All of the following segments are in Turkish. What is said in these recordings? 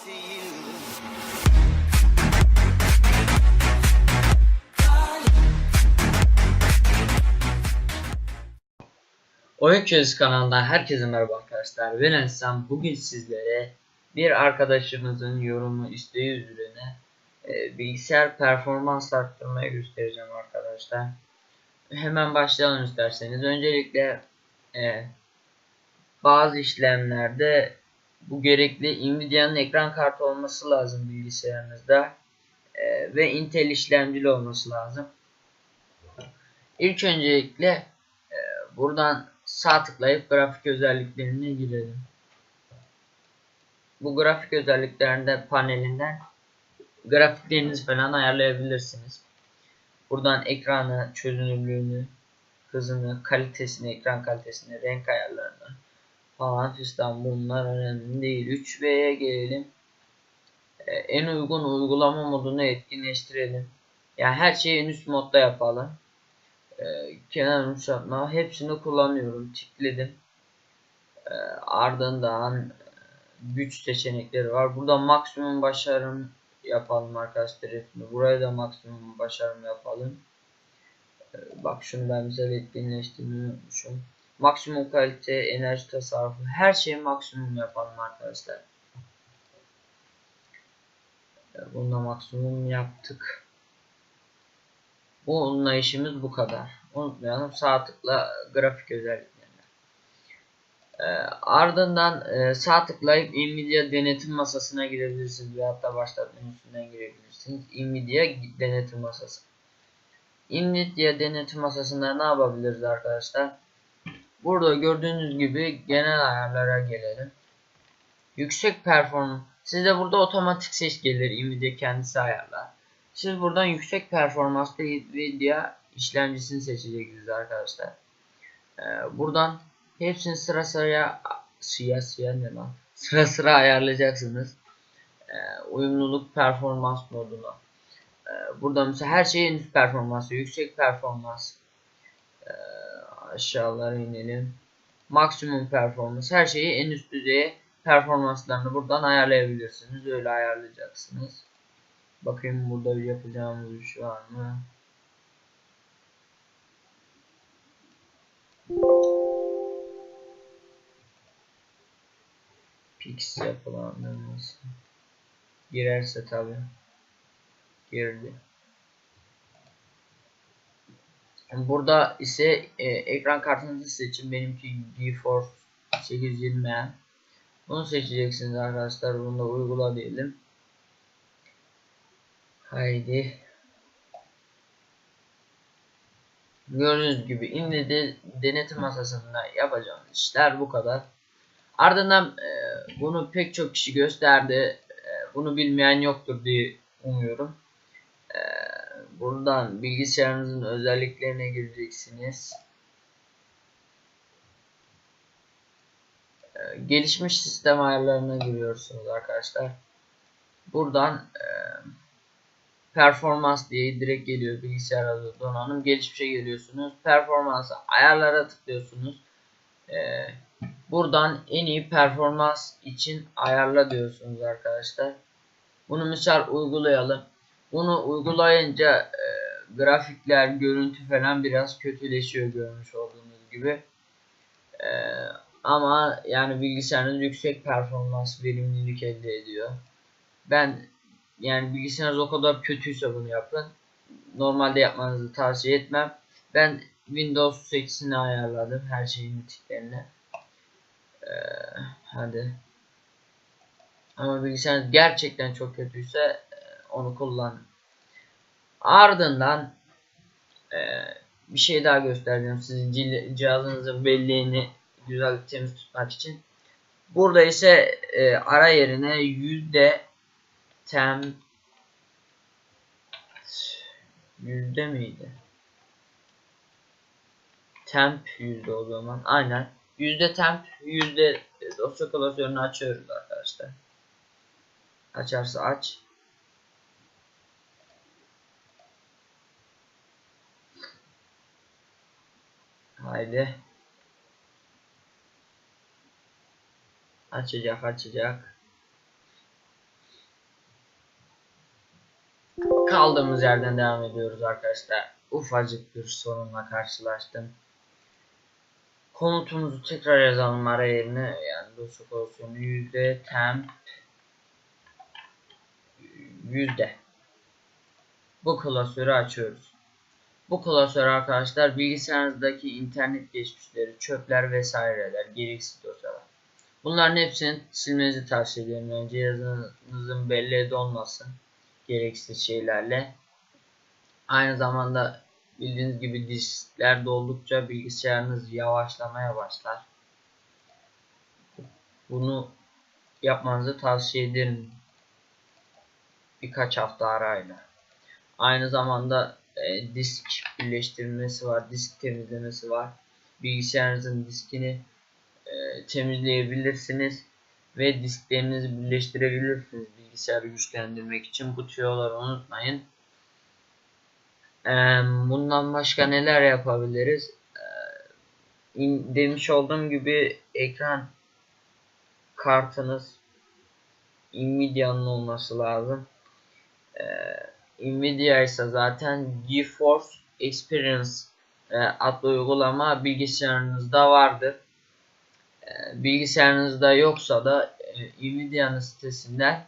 Oyun Çözü kanalından herkese merhaba arkadaşlar. Ben Ensam. Bugün sizlere bir arkadaşımızın yorumu isteği üzerine e, bilgisayar performans arttırmayı göstereceğim arkadaşlar. Hemen başlayalım isterseniz. Öncelikle e, bazı işlemlerde bu gerekli Nvidia'nın ekran kartı olması lazım bilgisayarınızda e, ve Intel işlemcili olması lazım. İlk öncelikle e, buradan sağ tıklayıp grafik özelliklerine girelim. Bu grafik özelliklerinde panelinden grafiklerinizi falan ayarlayabilirsiniz. Buradan ekranı, çözünürlüğünü, hızını, kalitesini, ekran kalitesini, renk ayarlarını falan fistan bunlar önemli değil. 3B'ye gelelim. Ee, en uygun uygulama modunu etkinleştirelim. Yani her şeyi en üst modda yapalım. Ee, kenar yumuşatma hepsini kullanıyorum. Tıkladım. Ee, ardından e, güç seçenekleri var. Burada maksimum başarım yapalım arkadaşlar. Hepsini. Buraya da maksimum başarım yapalım. Ee, bak şunu ben mesela etkinleştirmeyi unutmuşum. Maksimum kalite, enerji tasarrufu her şeyi maksimum yapalım arkadaşlar. Bunda maksimum yaptık. Bununla işimiz bu kadar. Unutmayalım sağ tıkla grafik özelliklerine. Ee, ardından e, sağ tıklayıp Nvidia denetim masasına girebilirsiniz ve hatta başlat menüsünden girebilirsiniz. Nvidia denetim masası. Nvidia denetim masasında ne yapabiliriz arkadaşlar? Burada gördüğünüz gibi genel ayarlara gelelim. Yüksek performans. Sizde burada otomatik ses gelir. Nvidia kendisi ayarlar. Siz buradan yüksek performanslı Nvidia işlemcisini seçeceksiniz arkadaşlar. Ee, buradan hepsini sıra sıraya sıra sıra ne lan? Sıra sıra ayarlayacaksınız. Ee, uyumluluk performans moduna. Ee, burada mesela her şeyin performansı, yüksek performans. Ee, aşağılara inelim. Maksimum performans. Her şeyi en üst düzeye performanslarını buradan ayarlayabilirsiniz. Öyle ayarlayacaksınız. Bakayım burada bir yapacağımız bir şey var mı? Pix yapılandırması. Girerse tabi. Girdi. Burada ise e, ekran kartınızı seçin. Benimki GeForce 820M. Bunu seçeceksiniz arkadaşlar. Bunu da uygula diyelim. Haydi. Gördüğünüz gibi imlede denetim masasında yapacağımız işler bu kadar. Ardından e, bunu pek çok kişi gösterdi. E, bunu bilmeyen yoktur diye umuyorum. E, buradan bilgisayarınızın özelliklerine gireceksiniz. E, gelişmiş sistem ayarlarına giriyorsunuz arkadaşlar. Buradan e, performans diye direkt geliyor bilgisayar donanım gelişmişe geliyorsunuz. Performansı ayarlara tıklıyorsunuz. Ee, buradan en iyi performans için ayarla diyorsunuz arkadaşlar. Bunu misal uygulayalım bunu uygulayınca e, grafikler görüntü falan biraz kötüleşiyor görmüş olduğunuz gibi ee, ama yani bilgisayarınız yüksek performans verimlilik elde ediyor ben yani bilgisayarınız o kadar kötüyse bunu yapın. Normalde yapmanızı tavsiye etmem. Ben Windows 8'ini ayarladım. Her şeyin tiklerini. Ee, hadi. Ama bilgisayarınız gerçekten çok kötüyse e, onu kullanın. Ardından e, bir şey daha göstereceğim. Sizin cihazınızın belleğini güzel temiz tutmak için. Burada ise e, ara yerine yüzde temp yüzde miydi? Temp yüzde o zaman. Aynen. Yüzde temp yüzde dosya klasörünü açıyoruz arkadaşlar. Açarsa aç. Haydi. Açacak açacak. Kaldığımız yerden devam ediyoruz arkadaşlar. Ufacık bir sorunla karşılaştım. Konutumuzu tekrar yazalım ara yerine. Yani dosya pozisyonu yüzde temp yüzde. Bu klasörü açıyoruz. Bu klasör arkadaşlar bilgisayarınızdaki internet geçmişleri, çöpler vesaireler, gereksiz dosyalar. Bunların hepsini silmenizi tavsiye ederim. Önce yazınızın belli olmasın gereksiz şeylerle. Aynı zamanda bildiğiniz gibi diskler doldukça bilgisayarınız yavaşlamaya başlar. Bunu yapmanızı tavsiye ederim. Birkaç hafta arayla. Aynı zamanda e, disk birleştirmesi var, disk temizlemesi var. Bilgisayarınızın diskini e, temizleyebilirsiniz ve disklerinizi birleştirebilirsiniz bilgisayarı güçlendirmek için bu tüyoları unutmayın. Ee, bundan başka neler yapabiliriz? Demiş olduğum gibi ekran kartınız Nvidia'nın olması lazım. Nvidia ise zaten GeForce Experience e, adlı uygulama bilgisayarınızda vardır. bilgisayarınızda yoksa da e, Nvidia'nın sitesinden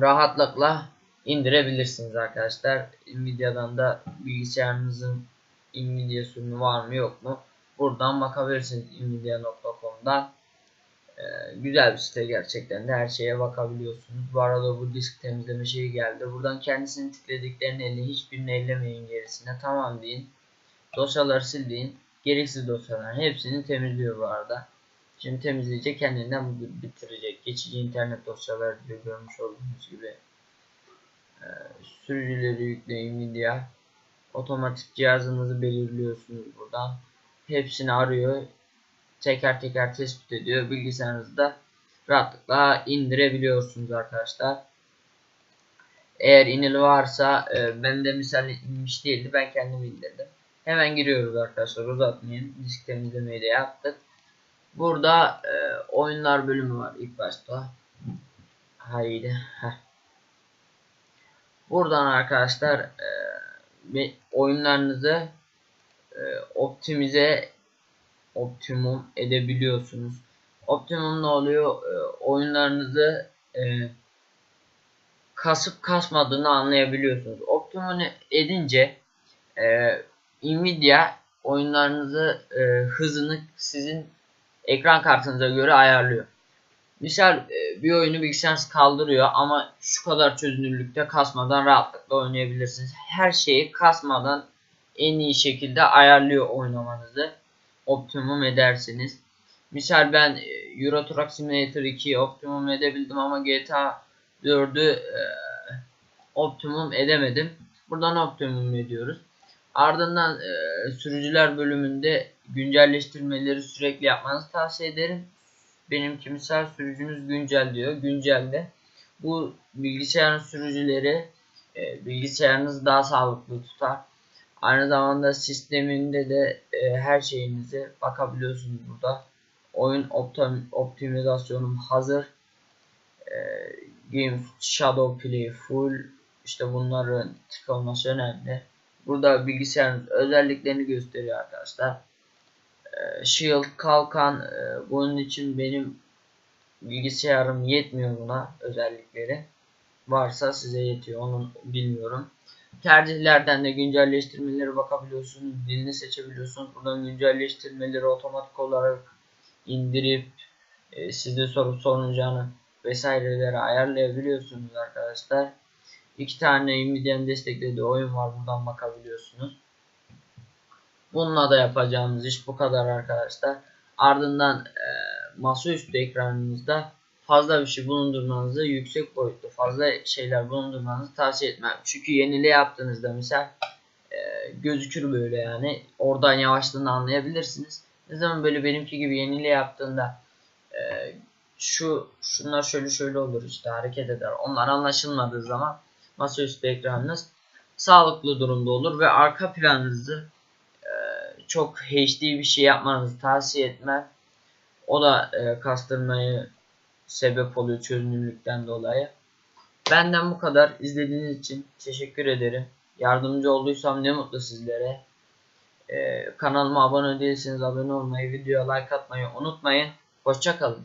rahatlıkla indirebilirsiniz arkadaşlar. Nvidia'dan da bilgisayarınızın Nvidia sürümü var mı yok mu? Buradan bakabilirsiniz nvidia.com'dan. Güzel bir site gerçekten de her şeye bakabiliyorsunuz. Bu arada bu disk temizleme şeyi geldi. Buradan kendisini tıkladıklarını elle hiçbirini ellemeyin gerisine. Tamam deyin. Dosyaları sil deyin. Gereksiz dosyaların hepsini temizliyor bu arada. Şimdi temizleyecek kendinden bitirecek. Geçici internet dosyaları diyor görmüş olduğunuz gibi. Ee, sürücüleri yükle Nvidia. Otomatik cihazınızı belirliyorsunuz buradan. Hepsini arıyor. Teker teker tespit ediyor. Bilgisayarınızda rahatlıkla indirebiliyorsunuz arkadaşlar. Eğer inil varsa e, ben de misal inmiş değildi. Ben kendim indirdim. Hemen giriyoruz arkadaşlar uzatmayın. Disk temizlemeyi de yaptık. Burada e, oyunlar bölümü var ilk başta. Haydi. Heh. Buradan arkadaşlar e, oyunlarınızı e, optimize optimum edebiliyorsunuz. Optimum ne oluyor? E, oyunlarınızı e, kasıp kasmadığını anlayabiliyorsunuz. Optimum edince e, Nvidia oyunlarınızı e, hızını sizin ekran kartınıza göre ayarlıyor. Misal e, bir oyunu bilgisayarınız kaldırıyor ama şu kadar çözünürlükte kasmadan rahatlıkla oynayabilirsiniz. Her şeyi kasmadan en iyi şekilde ayarlıyor oynamanızı. Optimum edersiniz. Misal ben e, Euro Truck Simulator 2'yi optimum edebildim ama GTA 4'ü e, optimum edemedim. Buradan optimum ediyoruz. Ardından e, sürücüler bölümünde güncelleştirmeleri sürekli yapmanızı tavsiye ederim. Benimki misal sürücünüz güncel diyor. Güncelde bu bilgisayarın sürücüleri e, bilgisayarınızı daha sağlıklı tutar. Aynı zamanda sisteminde de e, her şeyinizi bakabiliyorsunuz burada. Oyun optim optimizasyonum hazır. E, Game Shadow Play full. İşte bunların tık önemli. Burada bilgisayarın özelliklerini gösteriyor arkadaşlar. Ee, Shield kalkan e, bunun için benim bilgisayarım yetmiyor buna özellikleri. Varsa size yetiyor onu bilmiyorum. Tercihlerden de güncelleştirmeleri bakabiliyorsunuz. Dilini seçebiliyorsunuz. Buradan güncelleştirmeleri otomatik olarak indirip e, sizde sorup sorunacağını vesaireleri ayarlayabiliyorsunuz arkadaşlar. İki tane Nvidia'nın desteklediği oyun var. Buradan bakabiliyorsunuz. Bununla da yapacağımız iş bu kadar arkadaşlar. Ardından e, masaüstü ekranınızda fazla bir şey bulundurmanızı yüksek boyutlu fazla şeyler bulundurmanızı tavsiye etmem. Çünkü yenile yaptığınızda misal e, gözükür böyle yani. Oradan yavaşlığını anlayabilirsiniz. Ne zaman böyle benimki gibi yenile yaptığında e, şu şunlar şöyle şöyle olur işte hareket eder. Onlar anlaşılmadığı zaman masaüstü ekranınız sağlıklı durumda olur ve arka planınızı e, çok HD bir şey yapmanızı tavsiye etmem. O da e, kastırmayı sebep oluyor çözünürlükten dolayı. Benden bu kadar. İzlediğiniz için teşekkür ederim. Yardımcı olduysam ne mutlu sizlere. Ee, kanalıma abone değilseniz abone olmayı, videoya like atmayı unutmayın. Hoşçakalın.